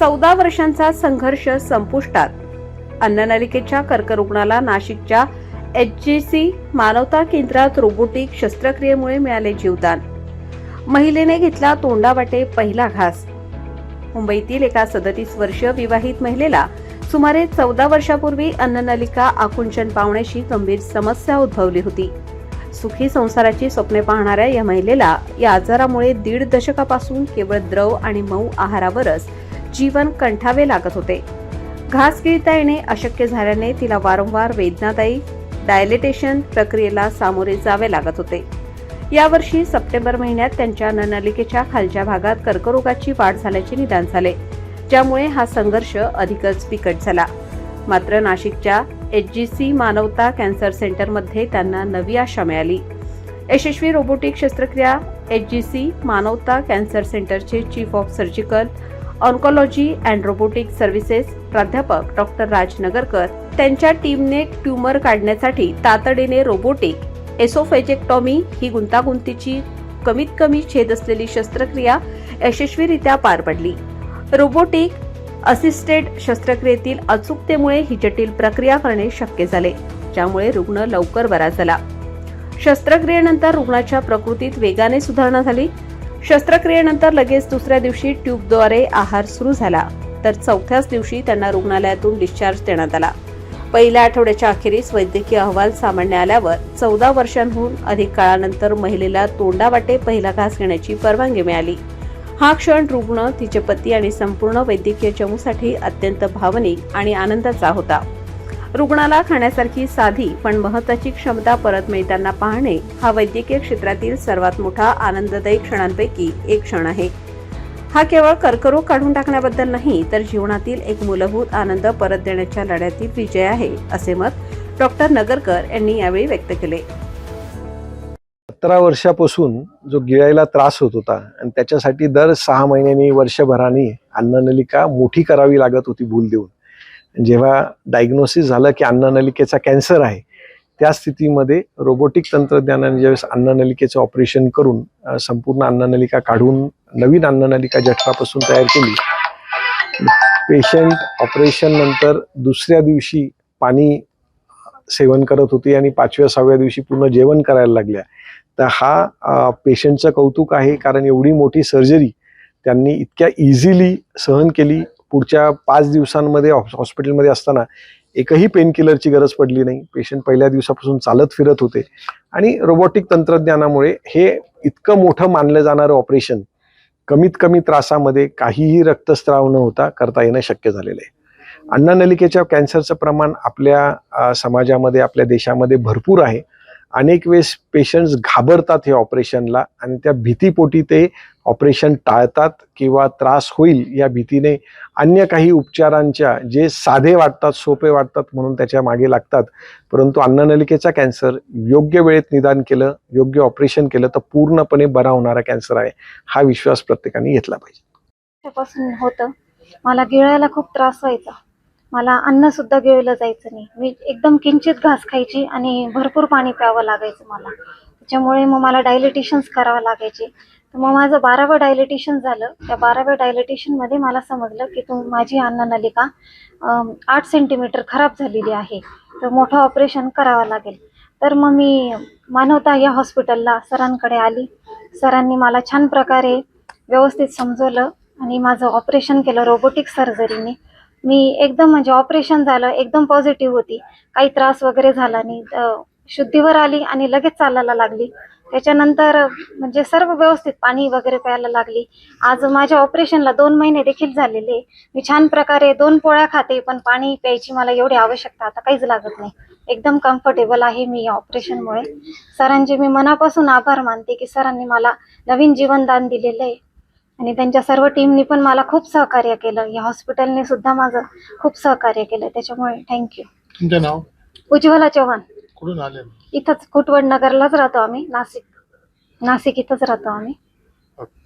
चौदा वर्षांचा संघर्ष संपुष्टात. अन्ननलिकेच्या कर्करुग्णाला नाशिकच्या एच जी सी मानवता केंद्रात रोबोटिक शस्त्रक्रियेमुळे मिळाले जीवदान. महिलेने घेतला तोंडावाटे पहिला घास. मुंबईतील एका सदतीस वर्ष विवाहित महिलेला सुमारे चौदा वर्षापूर्वी अन्ननलिका आकुंचन पावण्याची गंभीर समस्या उद्भवली होती. सुखी संसाराची स्वप्ने पाहणाऱ्या या महिलेला या आजारामुळे दीड दशकापासून केवळ द्रव आणि मऊ आहारावरच जीवन कंठावे लागत होते. घास गिळता येणे अशक्य झाल्याने तिला वारंवार वेदनादायी डायलिटेशन प्रक्रियेला सामोरे जावे लागत होते. यावर्षी सप्टेंबर महिन्यात त्यांच्या ननलिकेच्या खालच्या भागात कर्करोगाची वाढ झाल्याचे निदान झाले ज्यामुळे हा संघर्ष अधिकच बिकट झाला. मात्र नाशिकच्या H G C Manavta cancer सेंटरमध्ये त्यांना नवी आशा मिळाली. यशस्वी रोबोटिक शस्त्रक्रिया H G C Manavta cancer सेंटरचे chief of surgical oncology and robotic services प्राध्यापक डॉक्टर राज नगरकर त्यांच्या टीमने ट्यूमर काढण्यासाठी तातडीने रोबोटिक एसोफेजेक्टॉमी ही गुंतागुंतीची कमीत कमी छेद असलेली शस्त्रक्रिया यशस्वीरित्या पार पडली. रोबोटिक असिस्टेड शस्त्रक्रियेतील अचूकतेमुळे ही जटिल प्रक्रिया करणे शक्य झाले ज्यामुळे रुग्ण लवकर बरा झाला. शस्त्रक्रियेनंतर रुग्णाच्या प्रकृतीत वेगाने सुधारणा झाली. शस्त्रक्रियेनंतर लगेच दुसऱ्या दिवशी ट्यूबद्वारे आहार सुरू झाला. तर चौथ्याच दिवशी त्यांना रुग्णालयातून डिस्चार्ज देण्यात आला. पहिल्या आठवड्याच्या अखेरीस वैद्यकीय अहवाल सामान्य आल्यावर चौदा वर्षांहून अधिक काळानंतर महिलेला तोंडावाटे पहिला घास घेण्याची परवानगी मिळाली. हा क्षण रुग्ण तिचे पती आणि संपूर्ण वैद्यकीय चमूसाठी अत्यंत भावनिक आणि आनंदाचा होता. रुग्णाला खाण्यासारखी साधी पण महत्वाची क्षमता परत मिळताना पाहणे हा वैद्यकीय क्षेत्रातील सर्वात मोठा आनंददायी क्षणांपैकी एक क्षण आहे. हा केवळ कर्करोग काढून टाकण्याबद्दल नाही तर जीवनातील एक मूलभूत आनंद परत देण्याच्या लढ्यातील विजय आहे असे मत डॉक्टर नगरकर यांनी यावेळी व्यक्त केले. सतरा वर्षापासून जो गिळायला त्रास होत होता आणि त्याच्यासाठी दर सहा महिन्यांनी वर्षभराने अन्ननलिका मोठी करावी लागत होती भूल देऊन. जेव्हा डायग्नोसिस झालं की अन्ननलिकेचा कॅन्सर आहे त्या स्थितीमध्ये रोबोटिक तंत्रज्ञानाने ज्यावेळेस अन्ननलिकेचं ऑपरेशन करून संपूर्ण अन्ननलिका काढून नवीन अन्ननलिका जठरापासून तयार केली पेशंट ऑपरेशन नंतर दुसऱ्या दिवशी पाणी सेवन करत होती आणि पाचव्या सहाव्या दिवशी पूर्ण जेवण करायला लागल्या. तर हा पेशंटचं कौतुक आहे कारण एवढी मोठी सर्जरी त्यांनी इतक्या इझिली सहन केली पुढच्या पाच दिवसांमध्ये हॉस्पिटलमध्ये असताना एकही पेन किलरची गरज पडली नाही. पेशंट पहिल्या दिवसापासून चालत फिरत होते. आणि रोबोटिक तंत्रज्ञानामुळे हे इतकं मोठं मानलं जाणारं ऑपरेशन कमीत कमी त्रासामध्ये काहीही रक्तस्त्राव न होता करता येणं शक्य झालेलं आहे. अन्ननलिकेच्या कॅन्सरचं प्रमाण आपल्या समाजामध्ये आपल्या देशामध्ये भरपूर आहे. अनेक वेळेस पेशंट्स घाबरतात हे ऑपरेशनला आणि त्या भीतीपोटी ते ऑपरेशन टाळतात किंवा त्रास होईल या भीतीने अन्य काही उपचारांच्या जे साधे वाटतात सोपे वाटतात म्हणून त्याच्यामागे लागतात. परंतु अन्ननलिकेचा कॅन्सर योग्य वेळेत निदान केलं योग्य ऑपरेशन केलं तर पूर्णपणे बरा होणारा कॅन्सर आहे हा विश्वास प्रत्येकाने घेतला पाहिजे. होतं. मला गिळायला खूप त्रास व्हायचा. मला अन्नसुद्धा गिळलं जायचं नाही. मी एकदम किंचित घास खायची आणि भरपूर पाणी प्यावं लागायचं मला. त्याच्यामुळे मग मला डायलिटेशन्स करावं लागायचे. तर मग माझं बारावं डायलिटेशन झालं. त्या बाराव्या डायलिटेशनमध्ये मला समजलं की तू माझी अन्ननलिका आठ सेंटीमीटर खराब झालेली आहे. तर मोठं ऑपरेशन करावं लागेल. तर मग मी मानवता या हॉस्पिटलला सरांकडे आली. सरांनी मला छान प्रकारे व्यवस्थित समजवलं आणि माझं ऑपरेशन केलं रोबोटिक सर्जरीने मी एकदम म्हणजे ऑपरेशन झालं एकदम पॉझिटिव्ह होती. काही त्रास वगैरे झाला नाही. शुद्धीवर आली आणि लगेच चालायला लागली. त्याच्यानंतर म्हणजे सर्व व्यवस्थित पाणी वगैरे प्यायला लागली. आज माझ्या ऑपरेशनला दोन महिने देखील झालेले. मी छान प्रकारे दोन पोळ्या खाते पण पाणी प्यायची मला एवढी आवश्यकता आता काहीच लागत नाही. एकदम कम्फर्टेबल आहे मी या ऑपरेशनमुळे सरांचे मी मनापासून आभार मानते की सरांनी मला नवीन जीवनदान दिलेलं आहे. आणि त्यांच्या सर्व टीमनी पण मला खूप सहकार्य केलं. या हॉस्पिटलने सुद्धा माझं खूप सहकार्य केलं. त्याच्यामुळे थँक्यू तुमचं नाव? उज्ज्वला चव्हाण. कुठून आले? इथंच कुटवड नगरलाच राहतो आम्ही. नाशिक नाशिक इथंच राहतो आम्ही.